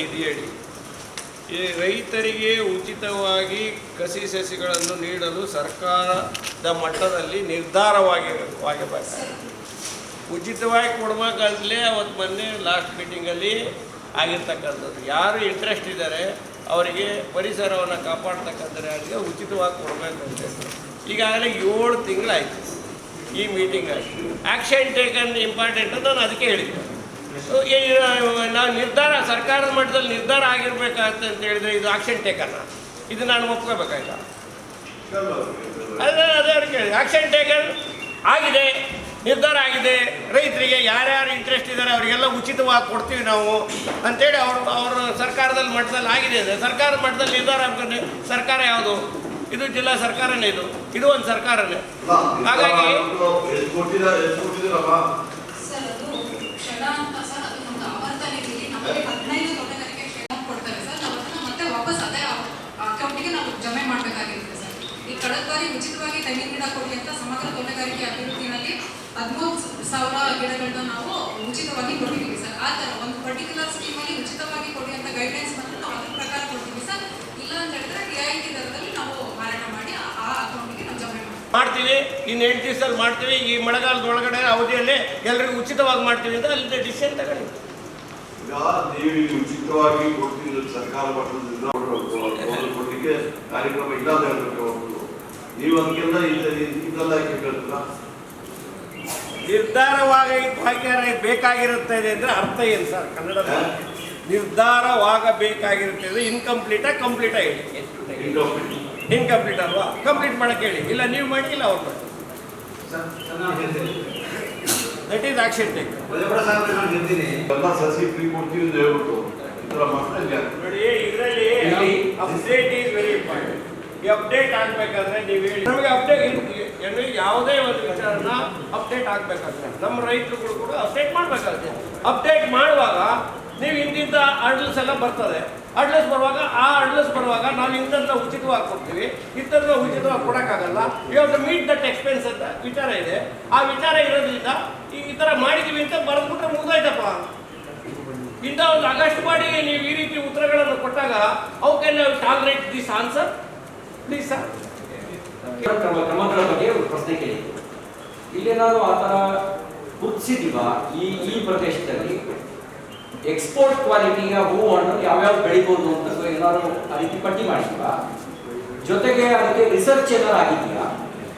ನಿಧಿಯಡಿ ಈ ರೈತರಿಗೆ ಉಚಿತವಾಗಿ ಕಸಿ ಸಸಿಗಳನ್ನು ನೀಡಲು ಸರ್ಕಾರದ ಮಟ್ಟದಲ್ಲಿ ನಿರ್ಧಾರವಾಗಿರಬೇಕು ಉಚಿತವಾಗಿ ಕೊಡ್ಬೇಕಂತಲೇ ಅವತ್ತು ಮೊನ್ನೆ ಲಾಸ್ಟ್ ಮೀಟಿಂಗಲ್ಲಿ ಆಗಿರ್ತಕ್ಕಂಥದ್ದು. ಯಾರು ಇಂಟ್ರೆಸ್ಟ್ ಇದ್ದಾರೆ, ಅವರಿಗೆ ಪರಿಸರವನ್ನು ಕಾಪಾಡ್ತಕ್ಕಂಥವ್ರಿಗೆ ಉಚಿತವಾಗಿ ಕೊಡಬೇಕು ಅಂತ ಈಗಾಗಲೇ ಏಳು ತಿಂಗಳಾಯಿತು ಈ ಮೀಟಿಂಗ್ ಆ್ಯಕ್ಷನ್ ಟೇಕನ್ ಇಂಪಾರ್ಟೆಂಟ್ ನಾನು ಅದಕ್ಕೆ ಹೇಳಿದ್ದೆ. ನಾವು ನಿರ್ಧಾರ ಸರ್ಕಾರದ ಮಟ್ಟದಲ್ಲಿ ನಿರ್ಧಾರ ಆಗಿರ್ಬೇಕಾಗತ್ತೆ ಅಂತ ಹೇಳಿದ್ರೆ ಇದು ಆಕ್ಷನ್ ಟೇಕನ್ನ ಇದು ನಾನು ಒಪ್ಕೋಬೇಕಾಯ್ತಾ? ಅದೇ ಅದೇ ಕೇಳಿ ಆಕ್ಷನ್ ಟೇಕನ್ ಆಗಿದೆ ನಿರ್ಧಾರ ಆಗಿದೆ ರೈತರಿಗೆ ಯಾರ್ಯಾರು ಇಂಟ್ರೆಸ್ಟ್ ಇದ್ದಾರೆ ಅವರಿಗೆಲ್ಲ ಉಚಿತವಾಗಿ ಕೊಡ್ತೀವಿ ನಾವು ಅಂತೇಳಿ ಅವರು ಅವರು ಸರ್ಕಾರದಲ್ಲಿ ಮಟ್ಟದಲ್ಲಿ ಆಗಿದೆ ಅಂದರೆ ಸರ್ಕಾರದ ಮಟ್ಟದಲ್ಲಿ ನಿರ್ಧಾರ ಆಗ್ತದೆ ಸರ್ಕಾರ ಯಾವುದು? ಇದು ಜಿಲ್ಲಾ ಸರ್ಕಾರನೇ ಇದು. ಇದು ಒಂದು ಸರ್ಕಾರನೇ. ಹಾಗಾಗಿ ಎಷ್ಟು ಕೊಟ್ಟಿದ್ದಾರೆ ಎಷ್ಟು ಕೊಟ್ಟಿದ್ದೀರಮ್ಮ ಸರ್ ಅದು ಕ್ಷಣ ಅಂತ ಸರ್ ಅದು ನಮ್ದು ಆವರ್ತನದಲ್ಲಿ ನಮಗೆ ಹದಿನೈದು ತೋಟಗಾರಿಕೆ ಕ್ಷಣ ಕೊಡ್ತಾರೆ ಸರ್ ನಾವು ಅದನ್ನ ಮತ್ತೆ ವಾಪಸ್ ಅದೇ ಅಕೌಂಟಿಗೆ ನಾವು ಜಮೆ ಮಾಡಬೇಕಾಗಿರುತ್ತೆ ಸರ್ ಈ ಕಳೆದ ಬಾರಿ ಉಚಿತವಾಗಿ ತೆಂಗಿನ ಗಿಡ ಕೊಡಿ ಅಂತ ಸಮಗ್ರ ತೋಟಗಾರಿಕೆ ಅಭಿವೃದ್ಧಿನಲ್ಲಿ ಹದಿಮೂರು ಸಾವಿರ ಗಿಡಗಳನ್ನ ನಾವು ಉಚಿತವಾಗಿ ಕೊಟ್ಟಿದ್ದೀವಿ ಸರ್ ಆ ಥರ ಒಂದು ಪರ್ಟಿಕ್ಯುಲರ್ ಸ್ಕೀಮಲ್ಲಿ ಉಚಿತವಾಗಿ ಕೊಡಿ ಅಂತ ಗೈಡ್ಲೈನ್ಸ್ ಬಂದ್ರೆ ನಾವು ಅದ್ರ ಪ್ರಕಾರ ಕೊಡ್ತೀವಿ ಸರ್ ಇಲ್ಲ ಅಂತ ಹೇಳಿದ್ರೆ ರಿಯಾಯಿತಿ ದರದಲ್ಲಿ ನಾವು ಮಾರಾಟ ಮಾಡಿ ಆ- ಆ ಅಕೌಂಟಿಗೆ ನಾವು ಜಮೆ ಮಾಡ್ತೀವಿ ಮಾಡ್ತೀವಿ ಇನ್ನು ಎಂಟು ದಿವಸದಲ್ಲಿ ಮಾಡ್ತೀವಿ. ಈ ಮಳೆಗಾಲದ ಒಳಗಡೆ ಅವಧಿಯಲ್ಲಿ ಎಲ್ರಿಗೂ ಉಚಿತವಾಗಿ ಮಾಡ್ತೀವಿ ಅಂತ ಅಲ್ಲಿ ಡಿಸಿಷನ್ ತಗೊಳ್ಳಿ ನೀವು ಉಚಿತವಾಗಿ ಸರ್ಕಾರ ಮಟ್ಟದಿಂದ ಕೊಡ್ಲಿಕ್ಕೆ ಕಾರ್ಯಕ್ರಮ ಇಲ್ಲ ಅಂತ ಹೇಳ್ಬೇಕು ನೀವು ಅದಕ್ಕೆಲ್ಲ ಇದೆಲ್ಲ ಕೇಳ್ತೀರಾ ನಿರ್ಧಾರವಾಗಿ ಬೇಕಾಗಿರುತ್ತೆ ಅಂದ್ರೆ ಅರ್ಥ ಏನು ಸರ್? ಕನ್ನಡದ ನಿರ್ಧಾರವಾಗಬೇಕಾಗಿರುತ್ತೆ ಅಂದರೆ ಇನ್ಕಂಪ್ಲೀಟ ಕಂಪ್ಲೀಟ ಹೇಳಿ. ಇನ್ಕಂಪ್ಲೀಟ್ ಅಲ್ವಾ? ಕಂಪ್ಲೀಟ್ ಮಾಡಕ್ಕೆ ಹೇಳಿ. ಇಲ್ಲ ನೀವು ಮಾಡಿ ಇಲ್ಲ ಅವ್ರು ಮಾಡಿ. ದಟ್ ಈಸ್ ಆಕ್ಷನ್ ಟೇಕ್ ಎಲ್ಲ ಸಸಿ ಫ್ರೀ ಕೊಡ್ತೀವಿ ಅಂತ ಹೇಳ್ಬಿಟ್ಟು ಈ ಥರ ಮಾಡ್ತಾ ನೋಡಿ ಇದರಲ್ಲಿ ಅಪ್ಡೇಟ್ ಈಸ್ ವೆರಿ ಇಂಪಾರ್ಟೆಂಟ್ ಈ ಅಪ್ಡೇಟ್ ಆಗ್ಬೇಕಾದ್ರೆ ನೀವು ಹೇಳಿ. ನಮಗೆ ಅಪ್ಡೇಟ್ ಏನು ಯಾವುದೇ ಒಂದು ವಿಚಾರನ ಅಪ್ಡೇಟ್ ಆಗ್ಬೇಕಾದ್ರೆ ನಮ್ಮ ರೈತರುಗಳು ಕೂಡ ಅಪ್ಡೇಟ್ ಮಾಡಬೇಕಾಗುತ್ತೆ ಅಪ್ಡೇಟ್ ಮಾಡುವಾಗ ನೀವು ಇಂತಿಂತ ಅಡ್ಲಸ್ ಎಲ್ಲ ಬರ್ತದೆ. ಅಡ್ಲಸ್ ಬರುವಾಗ ಆ ಅಡ್ಲಸ್ ಬರುವಾಗ ನಾವು ಇಂಥದ್ದು ಉಚಿತವಾಗಿ ಕೊಡ್ತೀವಿ. ಇಂಥದ್ದು ಉಚಿತವಾಗಿ ಕೊಡೋಕ್ಕಾಗಲ್ಲ. ಇವಾಗ ಮೀಟ್ ದಟ್ ಎಕ್ಸ್ಪೆನ್ಸ್ ಅಂತ ವಿಚಾರ ಇದೆ. ಆ ವಿಚಾರ ಇರೋದ್ರಿಂದ ಈ ಥರ ಮಾಡಿದ್ದೀವಿ ಅಂತ ಬರೆದ್ಬಿಟ್ರೆ ಮುಗಿದಾಯ್ತಪ್ಪ. ಇಂಥ ಒಂದು ಆಗಸ್ಟ್ ಮಾಡಿ ನೀವು ಈ ರೀತಿ ಉತ್ತರಗಳನ್ನು ಕೊಟ್ಟಾಗ ಕ್ಯಾನ್ ನಾವು tolerate this answer please sir ಕ್ರಮ ಕ್ರಮಗಳ ಬಗ್ಗೆ ಪ್ರಶ್ನೆ ಕೇಳಿದ್ದು. ಇಲ್ಲಿ ನಾನು ಆ ಥರ ಗುರುತಿಸಿದೀವ ಈ ಈ ಪ್ರದೇಶದಲ್ಲಿ? ಎಕ್ಸ್ಪೋರ್ಟ್ ಕ್ವಾಲಿಟಿಯ ಹೂ ಹಣ್ಣು ಯಾವ್ಯಾವ ಬೆಳಿಬೋದು ಅಂತ ಏನಾದ್ರು ಆ ರೀತಿ ಪಟ್ಟಿ ಮಾಡಿದೀವ ಜೊತೆಗೆ ಅದಕ್ಕೆ ರಿಸರ್ಚ್ ಏನಾರು ಆಗಿದೆಯಾ?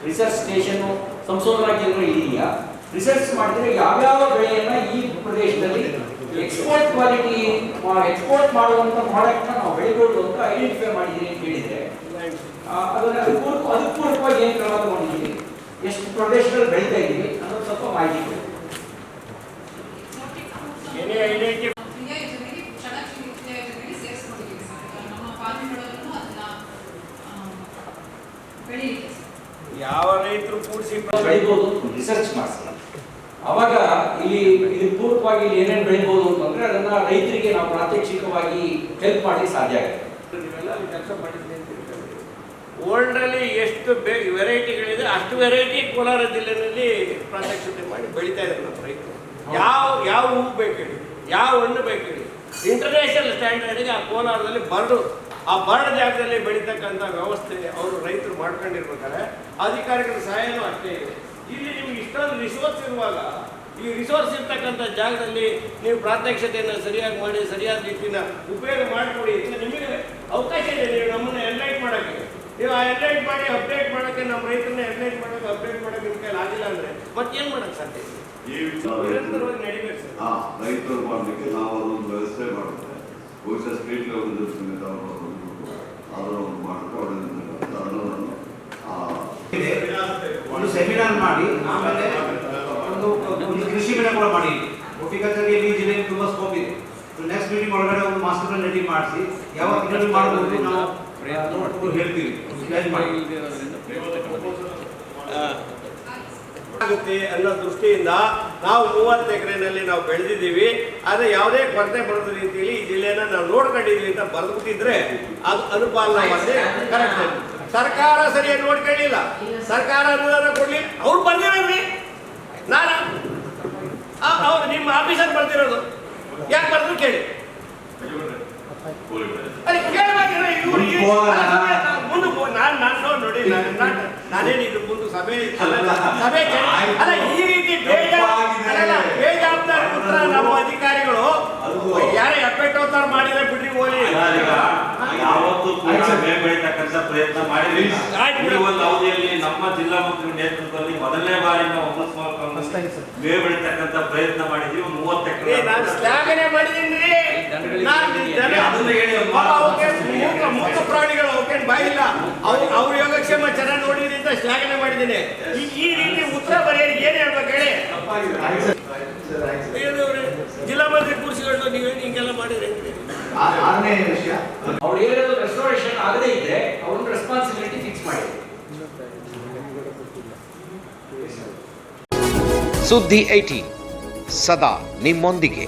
ರಿಸರ್ಚ್ ಸ್ಟೇಷನ್ ಸಂಶೋಧನಾ ಕೇಂದ್ರ ಇದೆಯಾ ರಿಸರ್ಚ್ ಮಾಡಿದ್ರೆ ಯಾವ್ಯಾವ ಬೆಳೆಯನ್ನ ಈ ಪ್ರದೇಶದಲ್ಲಿ ಎಕ್ಸ್ಪೋರ್ಟ್ ಕ್ವಾಲಿಟಿ ಎಕ್ಸ್ಪೋರ್ಟ್ ಮಾಡುವಂತ ಪ್ರಾಡಕ್ಟ್ ನಾವು ಬೆಳಿಬೋದು ಅಂತ ಐಡೆಂಟಿಫೈ ಮಾಡಿದೀನಿ ಅಂತ ಹೇಳಿದ್ರೆ ಅದನ್ನ ಅದಕ್ಕೂ ಅದಕ್ಕೂ ಏನು ಕ್ರಮ ತಗೊಂಡಿದ್ದೀವಿ ಎಷ್ಟು ಪ್ರದೇಶದಲ್ಲಿ ಬೆಳೀತಾ ಇದ್ದೀವಿ ಅನ್ನೋದು ಸ್ವಲ್ಪ ಮಾಹಿತಿ ಕೊಡಿ. ಯಾವ ರೈತರು ಕೂಡಿಸಿ ಬೆಳಿಬೋದು ರಿಸರ್ಚ್ ಮಾಡಿಸೋಣ. ಅವಾಗ ಇಲ್ಲಿ ಇದು ಪೂರ್ವಕವಾಗಿ ಇಲ್ಲಿ ಏನೇನು ಬೆಳಿಬೋದು ಅಂತಂದ್ರೆ ಅದನ್ನ ರೈತರಿಗೆ ನಾವು ಪ್ರಾತ್ಯಕ್ಷಿಕವಾಗಿ ಹೆಲ್ಪ್ ಮಾಡಿ ಸಾಧ್ಯ ಆಗುತ್ತೆ. ಕೆಲಸ ಮಾಡಿದ್ದೀನಿ ವರ್ಲ್ಡಲ್ಲಿ ಎಷ್ಟು ಬೇ ವೆರೈಟಿಗಳಿದೆ ಅಷ್ಟು ವೆರೈಟಿ ಕೋಲಾರ ಜಿಲ್ಲೆಯಲ್ಲಿ ಪ್ರಾತ್ಯಕ್ಷತೆ ಮಾಡಿ ಬೆಳೀತಾ ಇದ್ದಾರೆ ನಮ್ಮ ರೈತರು. ಯಾವ ಯಾವ ಹೂ ಬೇಕು ಹೇಳಿ ಯಾವ ಹಣ್ಣು ಬೇಕು ಹೇಳಿ ಇಂಟರ್ನ್ಯಾಷನಲ್ ಸ್ಟ್ಯಾಂಡರ್ಡ್ಗೆ ಆ ಕೋಲಾರದಲ್ಲಿ ಬರ್ಡು ಆ ಬರಡ ಜಾಗದಲ್ಲಿ ಬೆಳೀತಕ್ಕಂಥ ವ್ಯವಸ್ಥೆ ಅವರು ರೈತರು ಮಾಡ್ಕೊಂಡಿರ್ಬೇಕಾದ್ರೆ ಅಧಿಕಾರಿಗಳ ಸಹಾಯನೂ ಅಷ್ಟೇ ಇದೆ. ಇಲ್ಲಿ ನಿಮ್ಗೆ ಇಷ್ಟೊಂದು ರಿಸೋರ್ಸ್ ಇರುವಾಗ ಈ ರಿಸೋರ್ಸ್ ಇರ್ತಕ್ಕಂಥ ಜಾಗದಲ್ಲಿ ನೀವು ಪ್ರಾತ್ಯಕ್ಷತೆಯನ್ನು ಸರಿಯಾಗಿ ಮಾಡಿ ಸರಿಯಾದ ರೀತಿನ ಉಪಯೋಗ ಮಾಡಿಕೊಡಿ. ಅಂತ ನಿಮಗೆ ಅವಕಾಶ ಇದೆ ನೀವು ನಮ್ಮನ್ನು ಎನ್ಲೈಟ್ ಮಾಡೋಕ್ಕೆ. ನೀವು ಆ ಎನ್ಲೈಟ್ ಮಾಡಿ ಅಪ್ಡೇಟ್ ಮಾಡೋಕ್ಕೆ ನಮ್ಮ ರೈತರನ್ನ ಎನ್ಲೈಟ್ ಮಾಡೋಕೆ ಅಪ್ಡೇಟ್ ಮಾಡೋಕೆ ನಿಮ್ಮ ಕೈಲಿ ಆಗಿಲ್ಲ ಅಂದರೆ ಮತ್ತೇನು ಮಾಡೋಕ್ಕೆ ಸಾಧ್ಯ ಇದೆ? ನಿರಂತರವಾಗಿ ನಡಿಬೇಕು ಸರ್. ರೈತರು ಮಾಡಲಿಕ್ಕೆ ನಾವು ಅದೊಂದು ವ್ಯವಸ್ಥೆ ಮಾಡ್ತೇವೆ ಬಹುಶಃ ಸ್ಟ್ರೀಟ್ ಲೆವೆಲ್ ಸಮೇತ ಅವರು ಅದನ್ನು ಒಂದು ಮಾಡ್ಕೊಂಡು ಅದನ್ನು ನಾನು ಆ, ಇದೆ. ಒಂದು ಸೆಮಿನಾರ್ ಮಾಡಿ ಆಮೇಲೆ ಒಂದು ಒಂದು ಕೃಷಿ ಮೇಳ ಕೂಡ ಮಾಡಿ. Horticulture ಗೆ ಈ ಜಿಲ್ಲೆಗೆ ತುಂಬಾ ಸ್ಕೋಪ್ ಇದೆ. ನೆಕ್ಸ್ಟ್ ಮೀಟಿಂಗ್ ಒಳಗಡೆ ಒಂದು ಮಾಸ್ಟರ್ ಪ್ಲಾನ್ ರೆಡಿ ಮಾಡಿಸಿ ಯಾವಾಗ ಮಾಡಬಹುದು ನಾವು ಹೇಳ್ತೀವಿ. ಆಗುತ್ತೆ ಅನ್ನೋ ದೃಷ್ಟಿಯಿಂದ ನಾವು ಮೂವತ್ತು ಎಕರೆನಲ್ಲಿ ನಾವು ಬೆಳೆದಿದ್ದೀವಿ. ಆದರೆ ಯಾವುದೇ ಕೊರತೆ ಬರದ ರೀತಿಯಲ್ಲಿ ಈ ಜಿಲ್ಲೆನ ನಾವು ನೋಡ್ಕೊಂಡಿದ್ದೀವಿ ಅಂತ ಬರೆದ್ಬಿಟ್ಟಿದ್ರೆ ಅದು ಅನುಪಾಲನವಾಗಿ ಕರೆಕ್ಟ್ ಸರ್ಕಾರ ಸರಿಯಾಗಿ ನೋಡ್ಕೊಳ್ಳಿಲ್ಲ ಸರ್ಕಾರ ಅನುದಾನ ಕೊಡ್ಲಿಲ್ಲ ಅವ್ರು ಬರ್ದಿರಲ್ರಿ ನಾನು ಅವ್ರು ನಿಮ್ಮ ಆಫೀಸಲ್ಲಿ ಬರ್ತಿರೋದು. ಯಾಕೆ ಬರ್ದ್ರು ಕೇಳಿ. ಅದೇ ಕೇಳಬೇಕಿಲ್ಲ ಇವ್ರಿಗೆ ಮುಂದೆ ನಾನು ನಾನು ನೋಡಿ ನಾನೇನಿದ್ರು ಮುಂದೆ ಸಭೆ ಸಭೆ ಅಲ್ಲ ಈ ರೀತಿ ಬೇಜಾಬ್ದಾರಿ ಪುತ್ರ ನಮ್ಮ ಅಧಿಕಾರಿಗಳು ಯಾರೇ ಎಫೆಕ್ಟ್ ಮಾಡಿದ್ರೆ ಬಿಡ್ರಿ ಹೋಗಿ ಯಾವತ್ತೂ ಕೂಡ ಬೆಳೀತಕ್ಕಂಥ ಪ್ರಯತ್ನ ಮಾಡಿದ್ರಿ ಈ ಒಂದು ಅವಧಿಯಲ್ಲಿ ನಮ್ಮ ಜಿಲ್ಲಾ ಮಂತ್ರಿ ನೇತೃತ್ವದಲ್ಲಿ ಮೊದಲನೇ ಬಾರಿ ಬೇಗ ಬೆಳೀತಕ್ಕಂಥ ಪ್ರಯತ್ನ ಮಾಡಿದ್ವಿ ಒಂದು ಮೂವತ್ತು ಎಕರೆ ನಾನು ಶ್ಲಾಘನೆ ಮಾಡಿದಿನಿ ನಾನು ಜನ- ಅದನ್ನ ಹೇಳಿ ಒಂದು ಮೂಕ ಪ್ರಾಣಿಗಳು ಅವಕ್ಕೆ ಬಾಯಿಲ್ಲ ಅವ್ರು ಅವ್ರ ಯೋಗಕ್ಷೇಮ ಚೆನ್ನಾಗಿ ನೋಡಿದ್ರಿ ಅಂತ ಶ್ಲಾಘನೆ ಮಾಡಿದ್ದೀನಿ. ಈ ರೀತಿ ಉತ್ತರ ಬರೆಯೋರು ಏನ್ ಹೇಳ್ಬೇಕು ಹೇಳಿ? ಜಿಲ್ಲಾ ಮಂತ್ರಿ ಕೂರಿಸಿಕೊಂಡು ನೀವೇನು ಹಿಂಗೆಲ್ಲ ಮಾಡಿದ್ರೆ ಆರನೇ ವಿಷಯ. ಅವ್ರು ಏನಾದ್ರು ರೆಸ್ಟೋರೇಷನ್ ಆಗದೇ ಇದ್ರೆ ಅವ್ರನ್ನ ರೆಸ್ಪಾನ್ಸಿಬಿಲಿಟಿ ಫಿಕ್ಸ್ ಮಾಡಿ. ಸುದ್ದಿ ಏಟಿ ಸದಾ ನಿಮ್ಮೊಂದಿಗೆ.